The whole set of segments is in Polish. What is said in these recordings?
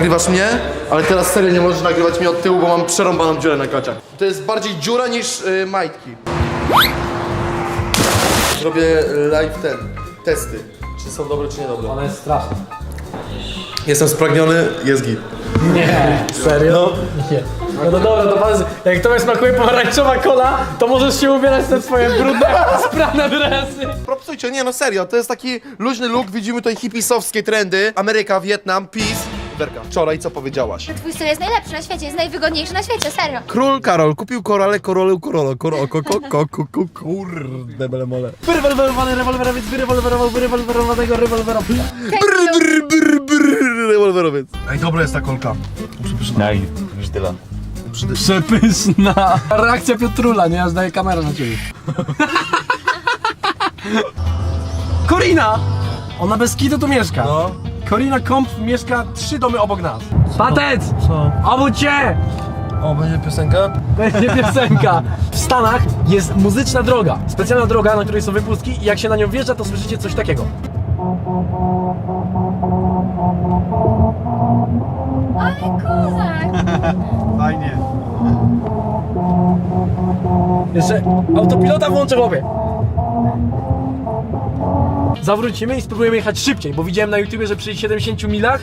Nagrywasz mnie, ale teraz serio nie możesz nagrywać mnie od tyłu, bo mam przerąbaną dziurę na klaciach. To jest bardziej dziura niż y, majtki. Zrobię y, live ten, testy. Czy są dobre, czy niedobre. Ona jest straszna. Jestem spragniony, jest git. Nie. Serio? No. Nie. No, no dobra, to powiedz, jak tobie smakuje pomarańczowa kola, to możesz się ubierać te swoje brudne, sprane dresy. Propsujcie, nie no serio, to jest taki luźny look, widzimy tutaj hipisowskie trendy. Ameryka, Wietnam, peace. Werka, wczoraj co powiedziałaś? Twój styl jest najlepszy na świecie, jest najwygodniejszy na świecie, serio. Król Karol kupił korale, korole, korolo, koro, ko, ko, ko, ko, ko, kurde, bele mole. Wyrewolwerowany rewolwerowiec, wyrewolwerował wyrewolwerowanego rewolwerowca. Brr, brr, brr, brr, rewolwerowiec. Ej, dobra jest ta kolka. Nej, już tyle. Przepyszna. Reakcja Piotrula, nie? Aż daje kamerę na ciebie. Korina! Ona bez kitu tu mieszka. No. Korina Komp mieszka trzy domy obok nas. Patec! Co? Obudź się! O, będzie piosenka? Będzie piosenka. W Stanach jest muzyczna droga. Specjalna droga, na której są wypustki i jak się na nią wjeżdża, to słyszycie coś takiego. Ale kozak! Fajnie. Jeszcze autopilota włączę chłopie. Zawrócimy i spróbujemy jechać szybciej, bo widziałem na YouTubie, że przy 70 milach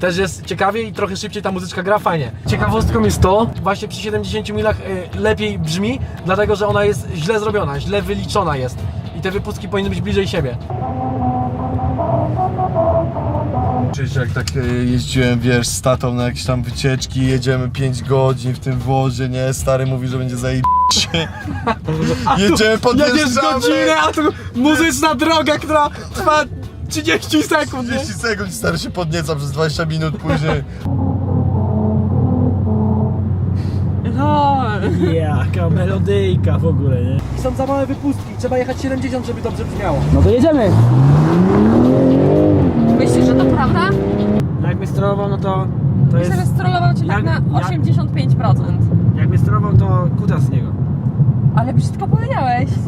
też jest ciekawie i trochę szybciej ta muzyczka gra fajnie. Ciekawostką jest to, właśnie przy 70 milach y, lepiej brzmi, dlatego że ona jest źle zrobiona, źle wyliczona jest. I te wypustki powinny być bliżej siebie. Przecież jak tak e, jeździłem, wiesz, z tatą na jakieś tam wycieczki, jedziemy 5 godzin w tym wozie, nie? Stary mówi, że będzie zajebiście. Jedziemy podjeżdżamy. jest godzinę, a tu muzyczna droga, która trwa 30 sekund, nie? 30 sekund, stary się podnieca przez 20 minut później. Jaka melodyjka w ogóle, nie? I są za małe wypustki, trzeba jechać 70, żeby dobrze brzmiało. No to jedziemy! Myślisz, że to prawda? Jakby sterował, no to... to Myślę, że strollował cię Jak- tak na jak- 85%. Jakby sterował, to kutas z niego. Ale brzydko powiedziałeś.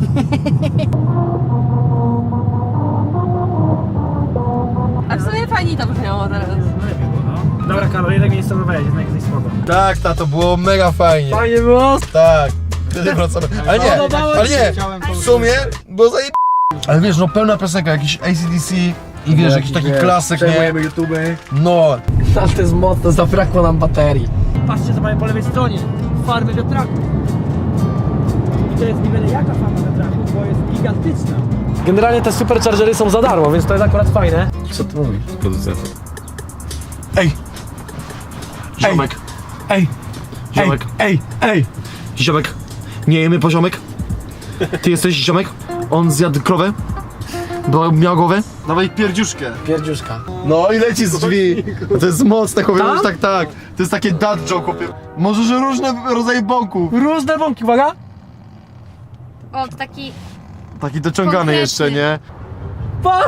A w sumie fajnie to brzmiało teraz. Dobra Karol, jednak mnie nie sterowałeś, jednak jesteś spoko. Tak, tato, było mega fajnie. Fajnie było? Tak. Wtedy wracamy. Ale nie, ale nie, w sumie, bo zajeb... Ale wiesz, no pełna piosenka, jakiś ACDC i wiesz, jakiś taki klasyk, nie? Przejmujemy YouTube. No, Ale to jest mocno, zabrakło nam baterii. Patrzcie, co mamy po lewej stronie. Farmy wiatraków. I to jest nie wiele jaka farma wiatraków, bo jest gigantyczna. Generalnie te superchargery są za darmo, więc to jest akurat fajne. Co ty mówisz? Producent. ej, Ziomek, Ej, ziomek, ej, ej. ziomek. Nie jemy poziomek? Ty jesteś ziomek? On zjadł krowę? Bo miał głowę? dawaj pierdziuszkę. Pierdziuszka. No i leci z drzwi. To jest mocne, chłopie, Tak? tak? tak. To jest takie dad joke, chłopie. Możesz różne rodzaje bąków. Różne wąki, uwaga. O, to taki... Taki dociągany Konkretny. jeszcze, nie? Pa!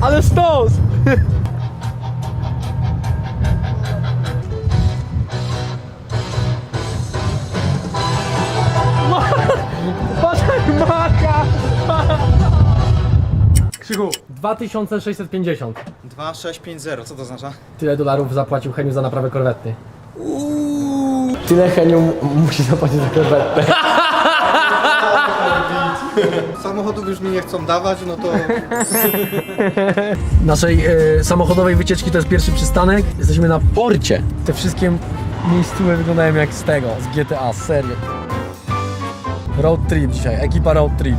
Ale stos! Krzychu, 2650. 2650, co to oznacza? Tyle dolarów zapłacił Heniu za naprawę korwety. Tyle Heniu m- musi zapłacić za korwetę. Samochodów już mi nie chcą dawać, no to naszej e, samochodowej wycieczki to jest pierwszy przystanek. Jesteśmy na porcie. Te wszystkie miejscówe wyglądają jak z tego, z GTA, serio. Road trip dzisiaj, ekipa road trip.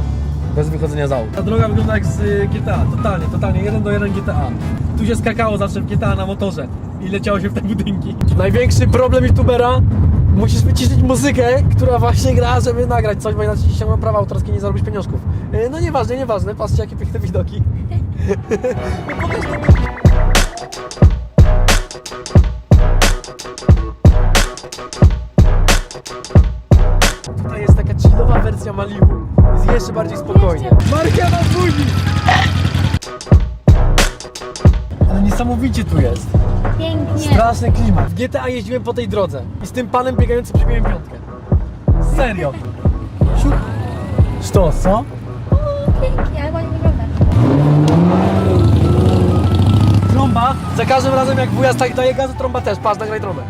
Bez wychodzenia z auta. Ta droga wygląda jak z y, GTA, totalnie, totalnie, jeden do jeden GTA. Tu się skakało zawsze w GTA na motorze i leciało się w te budynki. Największy problem youtubera, musisz wyciszyć muzykę, która właśnie gra, żeby nagrać coś, bo inaczej ci ściągną prawa autorskie nie zarobisz pieniążków. Y, No nieważne, nieważne, patrzcie jakie piękne widoki. Tutaj jest taka chillowa wersja Malibu. Jest jeszcze bardziej spokojnie. Mariana budzi! Ale niesamowicie tu jest. Pięknie. Straszny klimat. W GTA jeździłem po tej drodze i z tym panem biegającym przybiłem piątkę. Serio. Siup. Sztos, co? O, pięknie, ale ładnie wygląda. Trąba, za każdym razem jak wujas tak daje gazu, trąba też. Patrz, nagraj trąbę.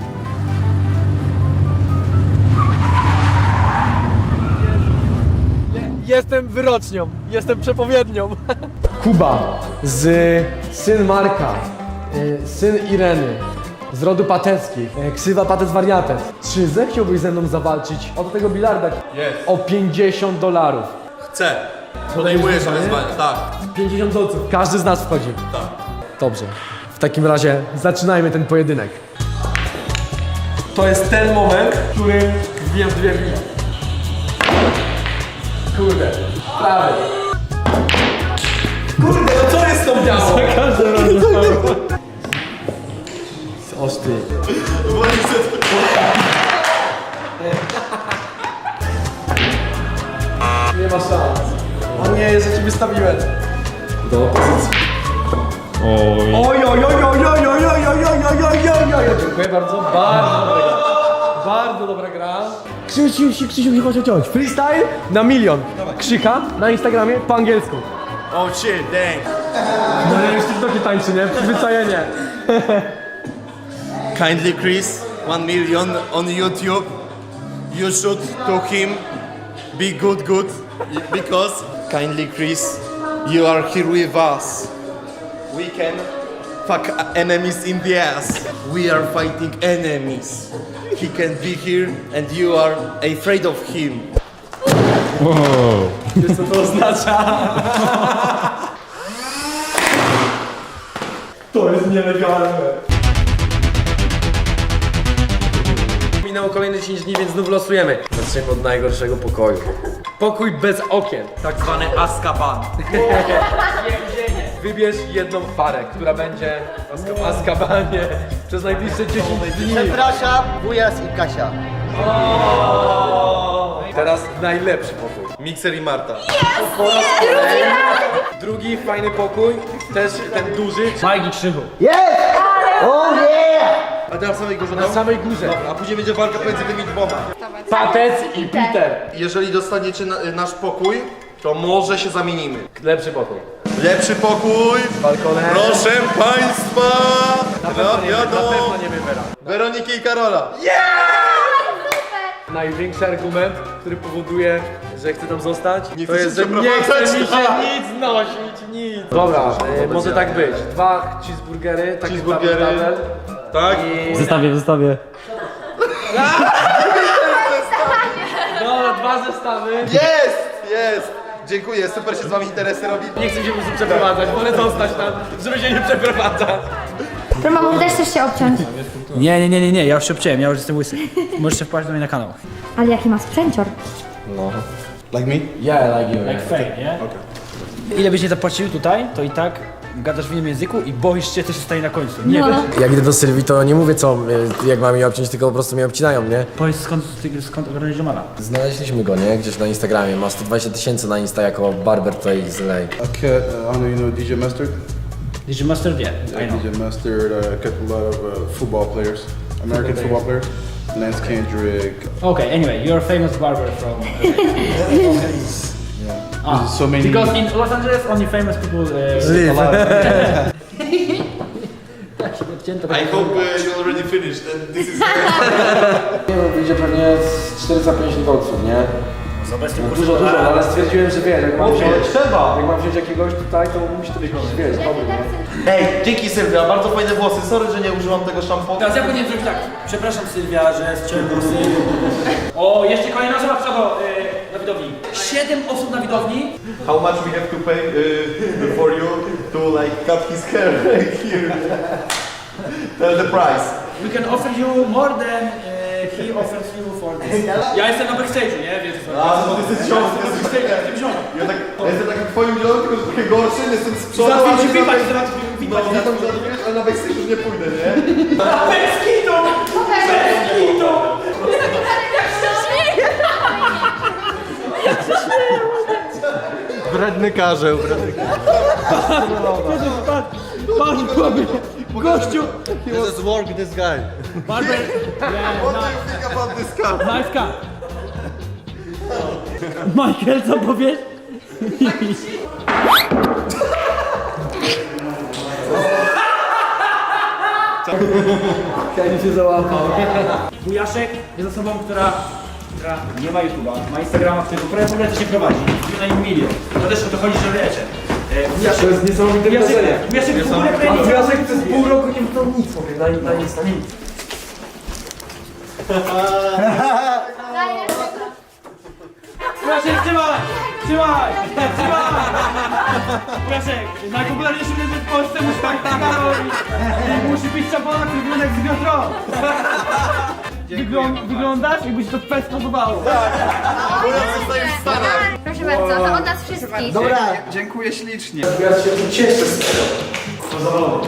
Jestem wyrocznią, jestem przepowiednią. Kuba z syn Marka, y, syn Ireny, z rodu pateckich, y, ksywa patec wariates. Czy zechciałbyś ze mną zawalczyć o tego bilarda Jest. o 50 dolarów? Chcę. Podejmuję wyzwanie? wyzwanie, tak. 50 dolców. Każdy z nas wchodzi. Dobrze. W takim razie zaczynajmy ten pojedynek. To jest ten moment, w którym wbijam dwie wina. Kurde. Prawy. Kurde, no co jest tą białą? Za każdym razem. Ostry. Nie ma szans. O nie, że ci wystawiłem. Do opozycji. Oj. Oj, oj, oj, oj, oj, oj, oj, oj, oj, oj, oj, oj, oj. Dziękuję bardzo, bardzo. Bardzo dobra gra. Krzysiu, Krzysiu, Krzysiu, chodź, chodź. Freestyle na milion. Krzycha na Instagramie po angielsku. Oh shit, dang. No nie, już TikToki tańczy, nie? Przyzwyczajenie. Kindly Chris, 1 million on YouTube. You should to him be good, good, because kindly Chris, you are here with us. We can fuck enemies in the ass. We are fighting enemies. He can be here and you are afraid of him. Wiesz co to oznacza? To jest nielegalne. Minęło kolejne 10 dni, więc znów losujemy. Zaczniemy od najgorszego pokoju. Pokój bez okien. Tak zwany Azkaban. Wybierz jedną parę, która będzie w Azkabanie przez najbliższe 10 dni. Przepraszam, wujas i Kasia. Teraz najlepszy pokój. Mikser i Marta. Drugi fajny pokój, też ten duży, Majki Krzychu. Jest! O nie! A teraz samego na samej górze. A później będzie walka pomiędzy tymi dwoma. Patec i Peter. Jeżeli dostaniecie na, nasz pokój, to może się zamienimy. Lepszy pokój. Lepszy pokój, Balkonem. proszę państwa, Na pewno nie, wybiera. Weroniki i Karola. Największy argument, który powoduje, że chce tam zostać, Nie to jest, że nie chce mi się nic nosić, nic. Dobra, e, może tak być. Dwa cheeseburgery, taki Cheeseburgery. double double. Tak? I... Zostawię, zostawię. Dobra, dwa zestawy. Jest, jest. Dziękuję, super się z wami interesy robi. Nie chcę się po prostu przeprowadzać, wolę zostać tam, żeby się nie przeprowadzać. Mamo, też chcesz się obciąć. Nie, nie, nie, nie, nie, ja już się obciąłem, ja już jestem łysy. Możesz się wpaść do mnie na kanał. Ale jaki ma sprzęcior. Like me? Yeah, like you. Jak fake, nie? Ile byś nie zapłacił tutaj, to i tak gadasz w innym języku i boisz się, co się stanie na końcu. Nie No. wiesz. Jak idę do Sylwii, to nie mówię co, y, jak mam je obciąć, tylko po prostu mnie obcinają, nie? Powiedz skąd, ty- skąd ogarnąłeś ziomala. Znaleźliśmy go, nie? Gdzieś na Instagramie, ma 120 tysięcy na Insta jako barber tutaj z LA. I cut, uh, I don't know, you know DJ Mustard? You mustard? Yeah, I know. DJ Mustard, uh, cut a lot of uh, football players, American football players. Lance Kendrick. Okay, anyway, you're a famous barber from... Ah, so many. Because in Los Angeles only famous people uh, live. tak się. I hope uh, you already finished and this is... Nie no, wyjdzie pewnie z 450 golców, nie? No, dużo, dużo, ale stwierdziłem, że wiesz, jak mam wziąć... trzeba! Jak mam wziąć jakiegoś tutaj, to musi to być jakiś, wiesz, dobry, nie? Tak Ej, dzięki Sylwia, bardzo fajne włosy, sorry, że nie użyłam tego szamponu. Teraz ja powinienem zrobić tak, przepraszam Sylwia, że strzeliłem włosy. O, jeszcze kolejna osoba, co to... Y, 7 osób na widowni. How much we have to pay uh, for you to like cut his hair here? Tell the price. We can offer you more than e, he offers you for this. Ja jestem na backstage'u, nie? Wiesz co? A, no to jest ciąg, to jest backstage'u, tak, ja jestem ziom. Takim twoim ziomem, tylko że trochę gorszym, jestem z przodu. Załatwię ci pipać, załatwię ci No, pipać. ja ale na backstage już nie pójdę, nie? Bez kitu! Bez kitu! Bredny karzeł, bredny Patrz, chłopie! Gościu! This is work, this guy. Barber! Yeah, What do you think about this car? Nice cut! Michael, co powiesz? Chciałem się załapał. Wujaszek jest osobą, która, nie ma YouTube'a, ma Instagrama, którego prawie w ogóle to się prowadzi. Jest na nim milion. To też o to chodzi, że wiecie. E, To jest niesamowite wrażenie. Wujaszek w ogóle prawie A nie przez pół roku nie wdał nic, mówię, na, na nic, na nic. Wujaszek, trzymaj! Trzymaj! Trzymaj! Wujaszek, najpopularniejszy prezent w Polsce musi tak robić. I musi być czapona, który wygląda jak z wiatro. Wyglą wyglądasz, jakby się to fest podobało. Proszę bardzo, to od nas wszystkich. Dobra, Dziękuję ślicznie. Ja się tu cieszę z tego. To zawalone.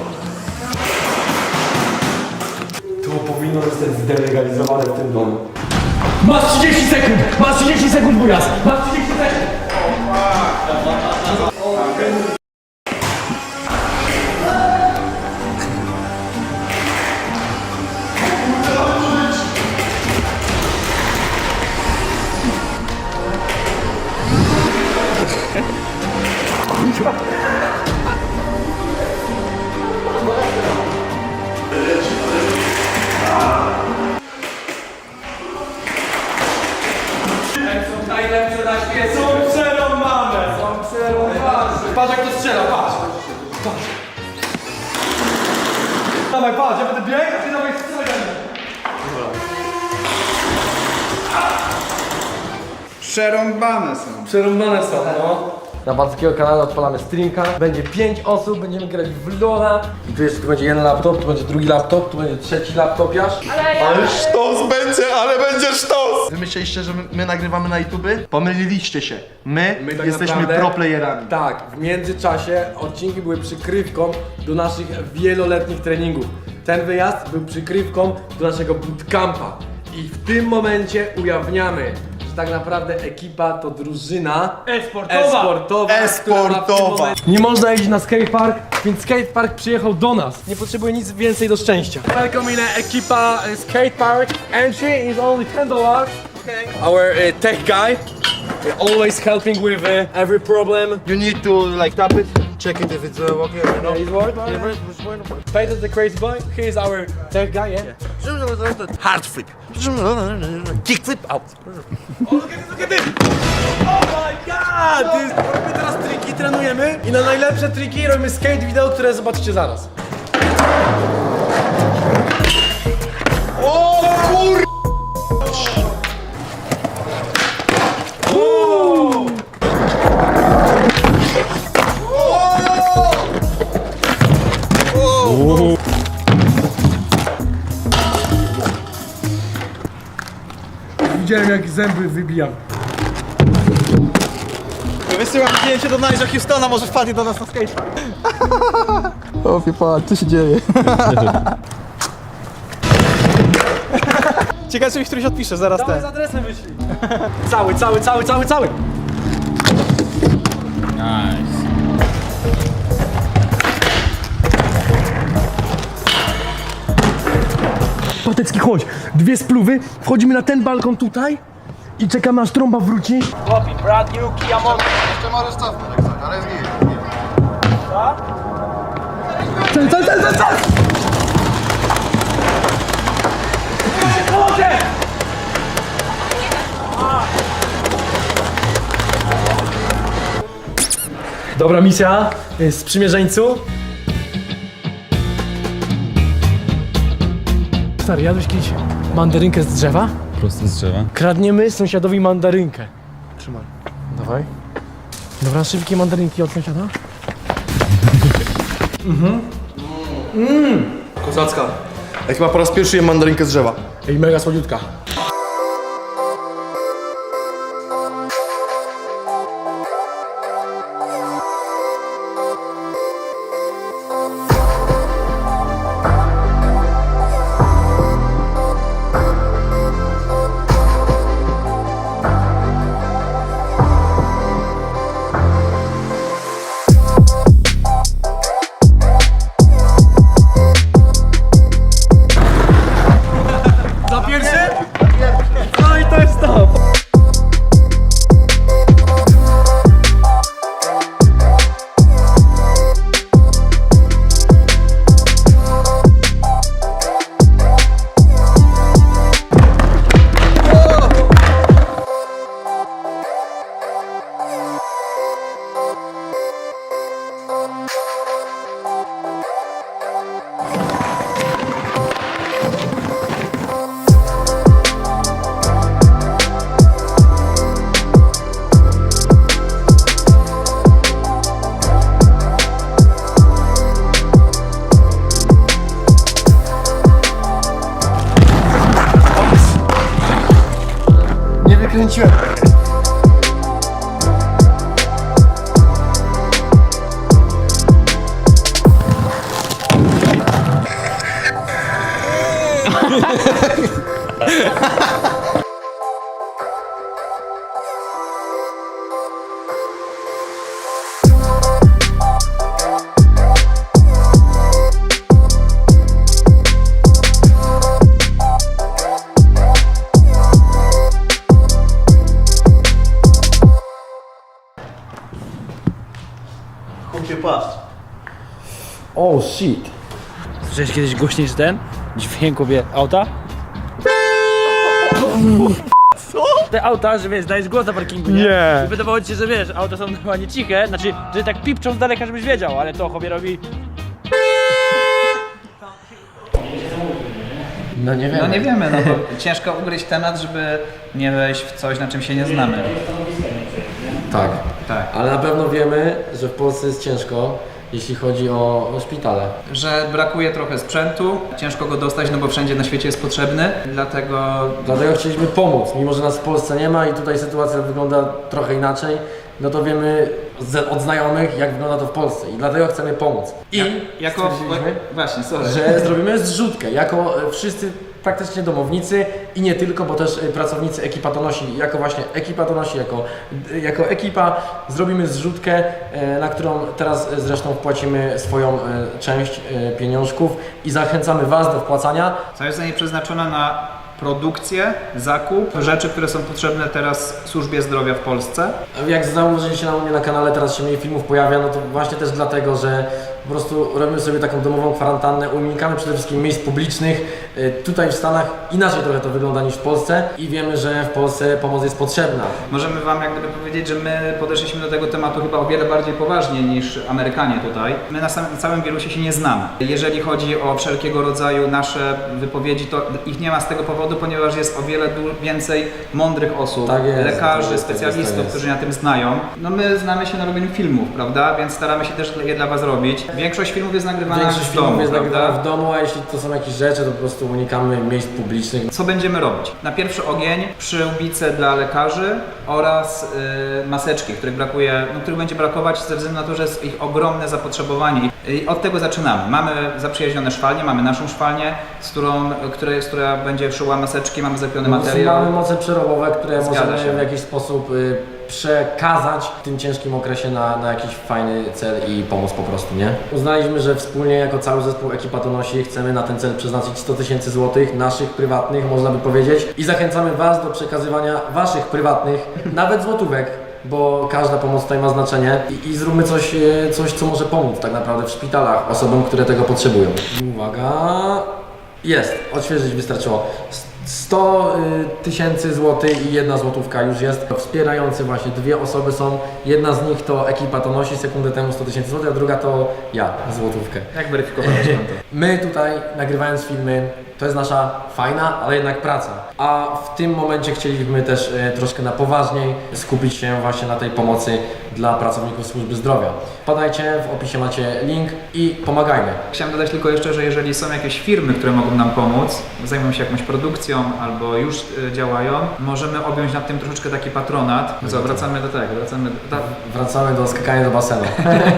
To powinno zostać zdelegalizowane w tym domu. Masz 30 sekund! Masz 30 sekund, wujas! Masz 30 sekund! Przerąbane są. Przerąbane są, no. Na Balskiego kanale odpalamy streamka. Będzie 5 osób, będziemy grać w LoL'a. I tu jeszcze tu będzie jeden laptop, tu będzie drugi laptop, tu będzie trzeci laptopiarz. Ale sztos będzie, ale będzie sztos! Wy myśleliście, że my, my nagrywamy na YouTube? Pomyliliście się. My, My tak jesteśmy naprawdę- pro playerami. Tak, w międzyczasie odcinki były przykrywką do naszych wieloletnich treningów. Ten wyjazd był przykrywką do naszego bootcampa. I w tym momencie ujawniamy, tak naprawdę ekipa to drużyna E-sportowa. e-sportowa. która ma w tym E-sportowa. momencie- Nie można jeździć na skatepark, więc skatepark przyjechał do nas. Nie potrzebuje nic więcej do szczęścia. Welcome in ekipa e, skatepark. Entry is only 10 dollars. Our uh, tech guy, uh, always helping with uh, every problem. You need to like tap it, check it if it's uh, okay or Yeah, he's worked. Peter the crazy boy. He is our tech guy, yeah. Hard flip. Kick flip out. Oh my god! Robimy teraz triki, trenujemy i na najlepsze triki robimy skate wideo, które zobaczycie zaraz. Zęby wybijam. Wysyłam zdjęcie do Nigel Houstona, może wpadnie do nas na skatepark. o, patrz, co się dzieje? Ciekawe, czy mi któryś odpisze, zaraz Dawaj ten. z adresem wyślij. Cały, cały, cały, cały, cały. Nice. Patecki, chodź. Dwie spluwy, wchodzimy na ten balkon tutaj i czekamy aż trąba wróci. Copy, brand new Kia Moto. Jeszcze możesz cofnąć, jak chcesz, ale jest git. Cel, cel, cel, cel, cel! Pomoże! Dobra misja, y, sprzymierzeńcu. Stary, jadłeś kiedyś mandarynkę z drzewa? Prosto z drzewa. Kradniemy sąsiadowi mandarynkę. Trzymaj. Dawaj. Dobra, szybkie mandarynki od sąsiada. Kozacka. Jak chyba po raz pierwszy jem mandarynkę z drzewa. Ej, mega słodziutka. Chłopie. Oh shit. Słyszałeś kiedyś głośniej niż ten? Dźwięk obie auta? Co? Te auta, że wiesz, dajesz głos na parkingu, nie? Nie. I wydawało ci się, że wiesz, auta są normalnie ciche, znaczy, że tak pipczą z daleka, żebyś wiedział, ale to chłopie robi... No nie wiem. No nie wiemy, no bo ciężko ugryźć temat, żeby nie wejść w coś, na czym się nie znamy. Tak. Tak. Ale na pewno wiemy, że w Polsce jest ciężko, jeśli chodzi o, o szpitale. Że brakuje trochę sprzętu, ciężko go dostać, no bo wszędzie na świecie jest potrzebny, dlatego Dlatego chcieliśmy pomóc, mimo że nas w Polsce nie ma i tutaj sytuacja wygląda trochę inaczej, no to wiemy z, od znajomych, jak wygląda to w Polsce i dlatego chcemy pomóc. I jako... stwierdziliśmy, Właśnie, sorry. że zrobimy zrzutkę, jako e, wszyscy praktycznie domownicy i nie tylko, bo też e, pracownicy ekipa to nosi, jako właśnie ekipa to nosi, jako, jako ekipa zrobimy zrzutkę, e, na którą teraz zresztą wpłacimy swoją część pieniążków i zachęcamy Was do wpłacania. Cała jest przeznaczona na produkcję, zakup rzeczy, które są potrzebne teraz służbie zdrowia w Polsce. Jak zauważyliście na mnie na kanale, teraz się mniej filmów pojawia, no to właśnie też dlatego, że po prostu robimy sobie taką domową kwarantannę, unikamy przede wszystkim miejsc publicznych. Y, Tutaj w Stanach inaczej trochę to wygląda niż w Polsce i wiemy, że w Polsce pomoc jest potrzebna. Możemy Wam jak gdyby powiedzieć, że my podeszliśmy do tego tematu chyba o wiele bardziej poważnie niż Amerykanie tutaj. My na samym, całym wirusie się nie znamy. Jeżeli chodzi o wszelkiego rodzaju nasze wypowiedzi, to ich nie ma z tego powodu, ponieważ jest o wiele więcej mądrych osób, Tak jest, tak lekarzy, jest, tak specjalistów, jest, tak jest. którzy na tym znają. No my znamy się na robieniu filmów, prawda? Więc staramy się też je dla Was robić. Większość filmów jest nagrywana Większość w domu, filmów jest prawda? nagrywana w domu, a jeśli to są jakieś rzeczy, to po prostu unikamy miejsc publicznych. Co będziemy robić? Na pierwszy ogień przyłbice dla lekarzy oraz y, maseczki, których brakuje, no, których będzie brakować ze względu na to, że jest ich ogromne zapotrzebowanie. I od tego zaczynamy. Mamy zaprzyjaźnione szwalnie, mamy naszą szwalnię, z którą, która będzie szyła maseczki, mamy prostu materiał. Mamy moce przerobowe, które Zgadza możemy się. w jakiś sposób y, przekazać w tym ciężkim okresie na, na jakiś fajny cel i pomóc po prostu, nie? Uznaliśmy, że wspólnie jako cały zespół Ekipa to nosi chcemy na ten cel przeznaczyć 100 tysięcy złotych, naszych prywatnych, można by powiedzieć. I zachęcamy Was do przekazywania Waszych prywatnych, nawet złotówek, bo każda pomoc tutaj ma znaczenie i, i zróbmy coś, e, coś, co może pomóc tak naprawdę w szpitalach osobom, które tego potrzebują. Uwaga, jest, odświeżyć wystarczyło. 100 y, tysięcy złotych i jedna złotówka już jest. Wspierający właśnie dwie osoby są. Jedna z nich to ekipa to nosi sekundę temu 100 tysięcy złotych, a druga to ja złotówkę. Jak weryfikowałeś to? My tutaj nagrywając filmy, to jest nasza fajna, ale jednak praca. A w tym momencie chcieliśmy też e, troszkę na poważniej skupić się właśnie na tej pomocy dla pracowników służby zdrowia. Padajcie, w opisie macie link i pomagajmy. Chciałem dodać tylko jeszcze, że jeżeli są jakieś firmy, które mogą nam pomóc, zajmują się jakąś produkcją albo już y, działają, możemy objąć nad tym troszeczkę taki patronat. Co, wracamy do tego, wracamy do... Wracamy do skakania do basenu.